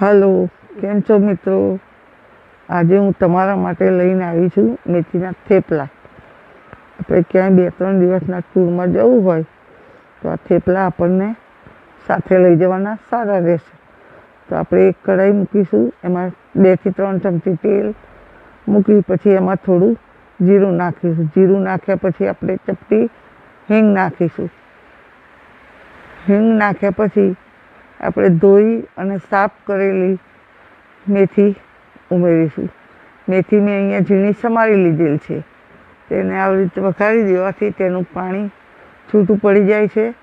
Food કેમ છો મિત્રો? આજે હું તમારા માટે લઈને આવી છું મેથીના થેપલા. આપણે ક્યાંય બે ત્રણ દિવસના ટૂરમાં જવું હોય, તો આ થેપલા આપણને સાથે લઈ જવાના સારા રહેશે. તો આપણે એક કઢાઈ મૂકીશું, એમાં બેથી ત્રણ ચમચી તેલ મૂકી, પછી એમાં થોડું જીરું નાખીશું. જીરું નાખ્યા પછી આપણે ચપટી હિંગ નાખીશું. હિંગ નાખ્યા પછી આપણે ધોઈ અને સાફ કરેલી મેથી ઉમેરીશું. મેથી મેં અહીંયા ઝીણી સમારી લીધેલ છે. તેને આવી રીતે વઘારી દેવાથી તેનું પાણી છૂટું પડી જાય છે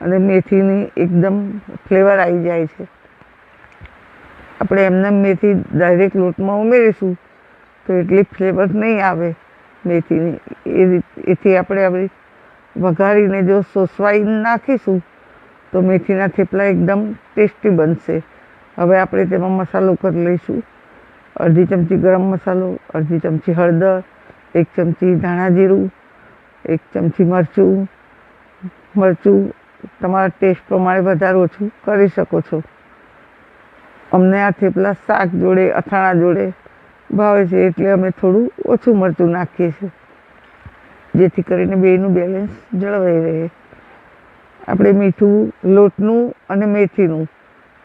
અને મેથીની એકદમ ફ્લેવર આવી જાય છે. આપણે એમને મેથી ડાયરેક્ટ લોટમાં ઉમેરીશું તો એટલી ફ્લેવર નહીં આવે મેથીની. એ રીત એથી આપણે આવી વઘારીને જો સોસવાઈ નાખીશું, તો મેથીના થેપલા એકદમ ટેસ્ટી બનશે. હવે આપણે તેમાં મસાલો કરી લઈશું. અડધી ચમચી ગરમ મસાલો, અડધી ચમચી હળદર, એક ચમચી ધાણા જીરું, એક ચમચી મરચું. મરચું તમારા ટેસ્ટ પ્રમાણે વધારે ઓછું કરી શકો છો. અમને આ થેપલા શાક જોડે, અથાણા જોડે ભાવે છે એટલે અમે થોડું ઓછું મરચું નાખીએ છીએ. જેથી કરીને બેયનું બેલેન્સ જળવાઈ રહે. આપણે મીઠું, લોટનું અને મેથીનું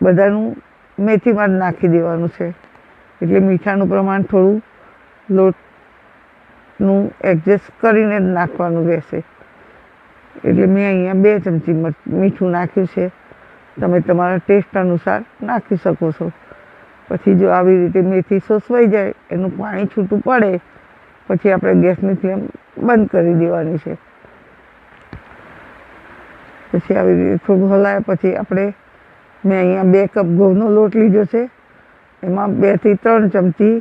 બધાનું મેથીમાં જ નાખી દેવાનું છે. એટલે મીઠાનું પ્રમાણ થોડું લોટનું એડજસ્ટ કરીને જ નાખવાનું રહેશે. એટલે મેં અહીંયા બે ચમચી મીઠું નાખ્યું છે. તમે તમારા ટેસ્ટ અનુસાર નાખી શકો છો. પછી જો આવી રીતે મેથી સોસવાઈ જાય, એનું પાણી છૂટું પડે પછી આપણે ગેસની ફ્લેમ બંધ કરી દેવાની છે. પછી આવી રીતે થોડું હલાયા પછી આપણે મેં અહીંયા બે કપ ઘઉંનો લોટ લીધો છે. એમાં બેથી ત્રણ ચમચી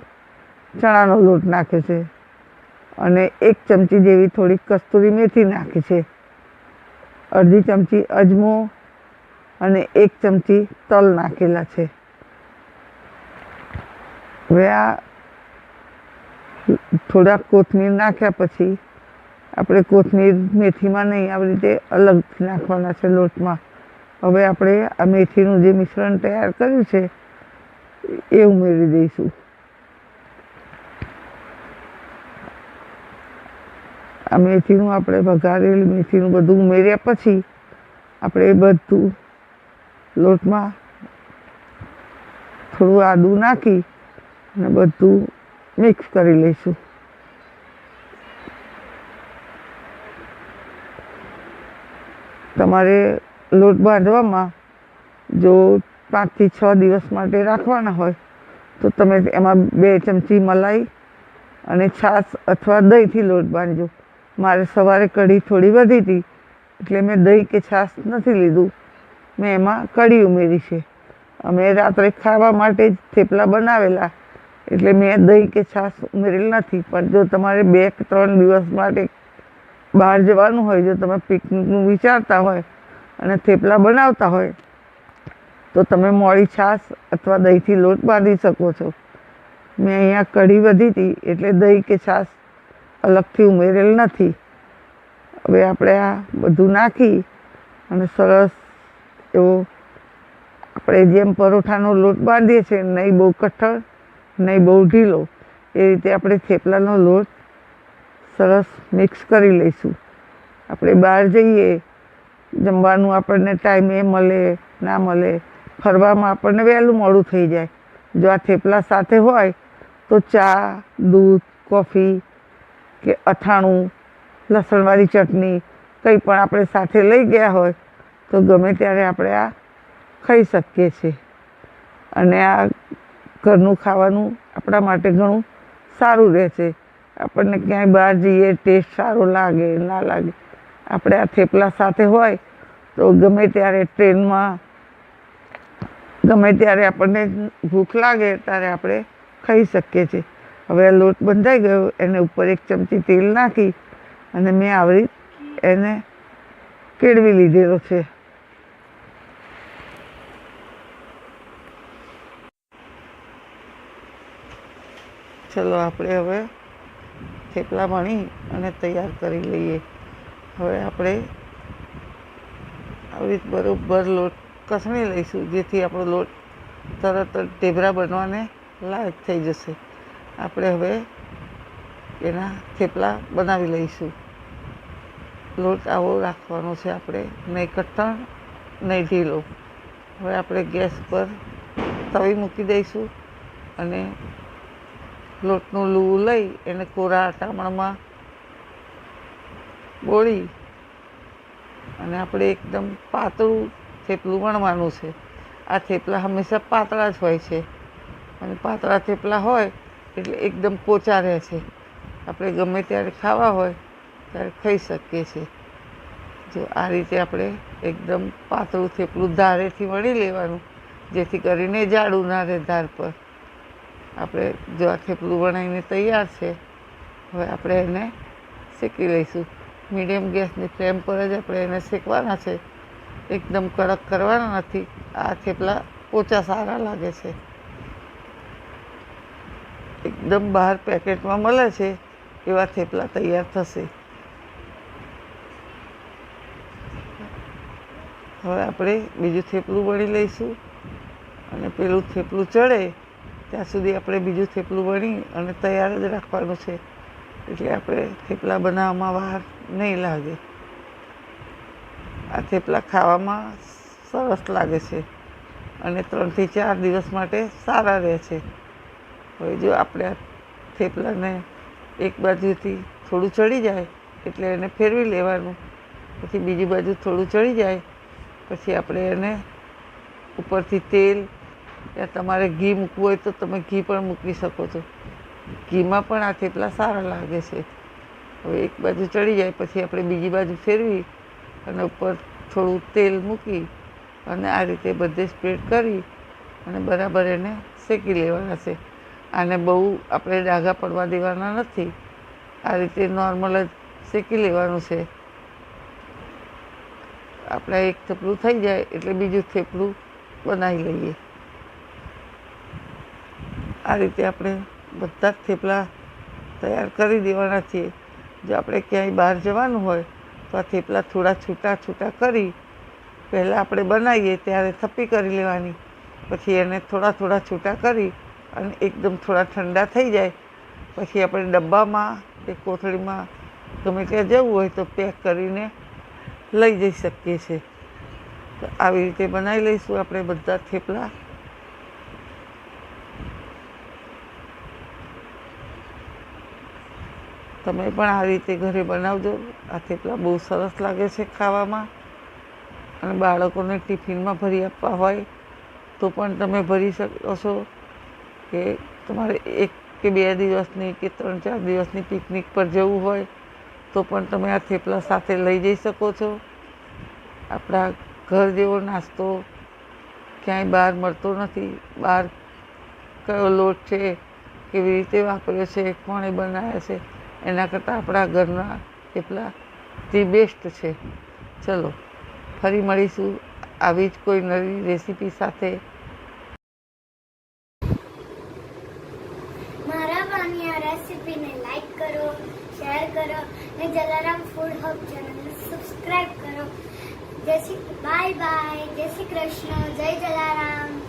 ચણાનો લોટ નાખ્યો છે. અને એક ચમચી જેવી થોડી કસ્તુરી મેથી નાખી છે. અડધી ચમચી અજમો અને એક ચમચી તલ નાખેલા છે. હવે આ થોડાક કોથમીર નાખ્યા પછી આપણે કોથમીર મેથીમાં નહીં, આવી રીતે અલગથી નાખવાના છે લોટમાં. હવે આપણે આ મેથીનું જે મિશ્રણ તૈયાર કર્યું છે, એ ઉમેરી દઈશું. આ મેથીનું આપણે વઘારેલું મેથીનું બધું ઉમેર્યા પછી આપણે એ બધું લોટમાં થોડું આદું નાખી અને બધું મિક્સ કરી લઈશું તમારે લોટ બાંધવામાં જો પાંચથી છ દિવસ માટે રાખવાના હોય, તો તમે એમાં બે ચમચી મલાઈ અને છાશ અથવા દહીંથી લોટ બાંધજો. મારે સવારે કઢી થોડી વધી હતી, એટલે મેં દહીં કે છાશ નથી લીધું. મેં એમાં કઢી ઉમેરી છે. અમે રાત્રે ખાવા માટે જ થેપલા બનાવેલા. એટલે મેં દહીં કે છાશ ઉમેરેલ નથી. પણ જો તમારે બે કે ત્રણ દિવસ માટે બહાર જવાનું હોય, જો તમે પિકનિકનું વિચારતા હોય અને થેપલા બનાવતા હોય, તો તમે મોડી છાશ અથવા દહીંથી લોટ બાંધી શકો છો. મેં અહીંયા કઢી વધી હતી, એટલે દહીં કે છાશ અલગથી ઉમેરેલ નથી. હવે આપણે આ બધું નાખી અને સરસ એવો આપણે જેમ પરોઠાનો લોટ બાંધીએ છીએ, નહીં બહુ કઠણ નહીં બહુ ઢીલો. એ રીતે આપણે થેપલાનો લોટ સરસ મિક્સ કરી લઈશું. આપણે બહાર જઈએ, જમવાનું આપણને ટાઈમે મળે, ના મળે, ફરવામાં આપણને વહેલું મોડું થઈ જાય. જો આ થેપલા સાથે હોય, તો ચા, દૂધ, કોફી કે અથાણું, લસણવાળી ચટણી કંઈ પણ આપણે સાથે લઈ ગયા હોય, તો ગમે ત્યારે આપણે આ ખાઈ શકીએ છીએ. અને આ ઘરનું ખાવાનું આપણા માટે ઘણું સારું રહેશે. આપણને ક્યાંય બહાર જઈએ, ટેસ્ટ સારો લાગે, ના લાગે. આપણે આ થેપલા સાથે હોય તો ગમે ત્યારે ટ્રેનમાં, ગમે ત્યારે આપણને ભૂખ લાગે ત્યારે આપણે ખાઈ શકીએ છીએ. હવે આ લોટ બંધાઈ ગયો, એને ઉપર એક ચમચી તેલ નાખી અને મેં આવી એને કેળવી લીધેલો છે. ચલો આપણે હવે થેપલા વણી અને તૈયાર કરી લઈએ. હવે આપણે આવી રીત બરોબર લોટ કસણી લઈશું, જેથી આપણો લોટ તરત જ ઢેબરા બનવાને લાયક થઈ જશે. આપણે હવે એના થેપલા બનાવી લઈશું. લોટ આવો રાખવાનો છે આપણે, નહીં કઠણ નહીં ઢીલો. હવે આપણે ગેસ પર તવી મૂકી દઈશું અને લોટનું લૂ લઈ એને કોરા આટામણમાં બોળી. અને આપણે એકદમ પાતળું થેપલું વણવાનું છે. આ થેપલા હંમેશા પાતળા જ હોય છે. અને પાતળા થેપલા હોય એટલે એકદમ પોચા રહે છે. આપણે ગમે ત્યારે ખાવા હોય ત્યારે ખાઈ શકીએ છીએ. જો આ રીતે આપણે એકદમ પાતળું થેપલું ધારેથી વણી લેવાનું, જેથી કરીને જાડું ના રહે ધાર પર. આપણે જો આ થેપલું વણાઈને તૈયાર છે, હવે આપણે એને શેકી લઈશું. મીડિયમ ગેસની ફ્લેમ પર જ આપણે એને શેકવાના છે. એકદમ કડક કરવાના નથી. આ થેપલા ઓછા સારા લાગે છે. એકદમ બહાર પેકેટમાં મળે છે એવા થેપલા તૈયાર થશે. હવે આપણે બીજું થેપલું વણી લઈશું. અને પેલું થેપલું ચડે ત્યાં સુધી આપણે બીજું થેપલું વણી અને તૈયાર જ રાખવાનું છે. એટલે આપણે થેપલા બનાવવામાં વાર નહીં લાગે. આ થેપલા ખાવામાં સરસ લાગે છે અને ત્રણથી ચાર દિવસ માટે સારા રહે છે. હવે જો આપણે આ થેપલાને એક બાજુથી થોડું ચડી જાય એટલે એને ફેરવી લેવાનું. પછી બીજી બાજુ થોડું ચડી જાય. પછી આપણે એને ઉપરથી તેલ યા તમારે ઘી મૂકવું હોય તો તમે ઘી પણ મૂકી શકો છો. ઘીમાં પણ આ થેપલા સારા લાગે છે. હવે એક બાજુ ચડી જાય, પછી આપણે બીજી બાજુ ફેરવી અને ઉપર થોડું તેલ મૂકી અને આ રીતે બધે સ્પ્રેડ કરી અને બરાબર એને શેકી લેવાના છે. આને બહુ આપણે ડાઘા પડવા દેવાના નથી. આ રીતે નોર્મલ જ શેકી લેવાનું છે. આપણે એક થેપલું થઈ જાય એટલે બીજું થેપલું બનાવી લઈએ. આ રીતે આપણે બધા જ થેપલા તૈયાર કરી દેવાના છીએ. જો આપણે ક્યાંય બહાર જવાનું હોય, તો આ થેપલા થોડા છૂટા છૂટા કરી પહેલાં આપણે બનાવીએ, ત્યારે થપ્પી કરી લેવાની. પછી એને થોડા થોડા છૂટા કરી અને એકદમ થોડા ઠંડા થઈ જાય. પછી આપણે ડબ્બામાં કે કોથળીમાં ગમે ત્યાં જવું હોય તો પેક કરીને લઈ જઈ શકીએ છીએ. આવી રીતે બનાવી લઈશું આપણે બધા થેપલા. તમે પણ આ રીતે ઘરે બનાવજો. આ થેપલા બહુ સરસ લાગે છે ખાવામાં. અને બાળકોને ટિફિનમાં ભરી આપવા હોય તો પણ તમે ભરી શકો છો કે તમારે એક કે બે દિવસની કે ત્રણ ચાર દિવસની પિકનિક પર જવું હોય તો પણ તમે આ થેપલા સાથે લઈ જઈ શકો છો. આપણા ઘર જેવો નાસ્તો ક્યાંય બહાર મળતો નથી. બહાર કયો લોટ છે, કેવી રીતે વાપર્યો છે, કોણે બનાવ્યા છે એના કરતાં આપણા ઘરના થેપલા ધી બેસ્ટ છે. ચલો, ફરી મળીશું આવી જ કોઈ નવી રેસીપી સાથે. જલારામ ફૂડ હબ ચેનલને સબસ્ક્રાઇબ કરો. જય શ્રી, બાય બાય, જય શ્રી કૃષ્ણ, જય જલારામ.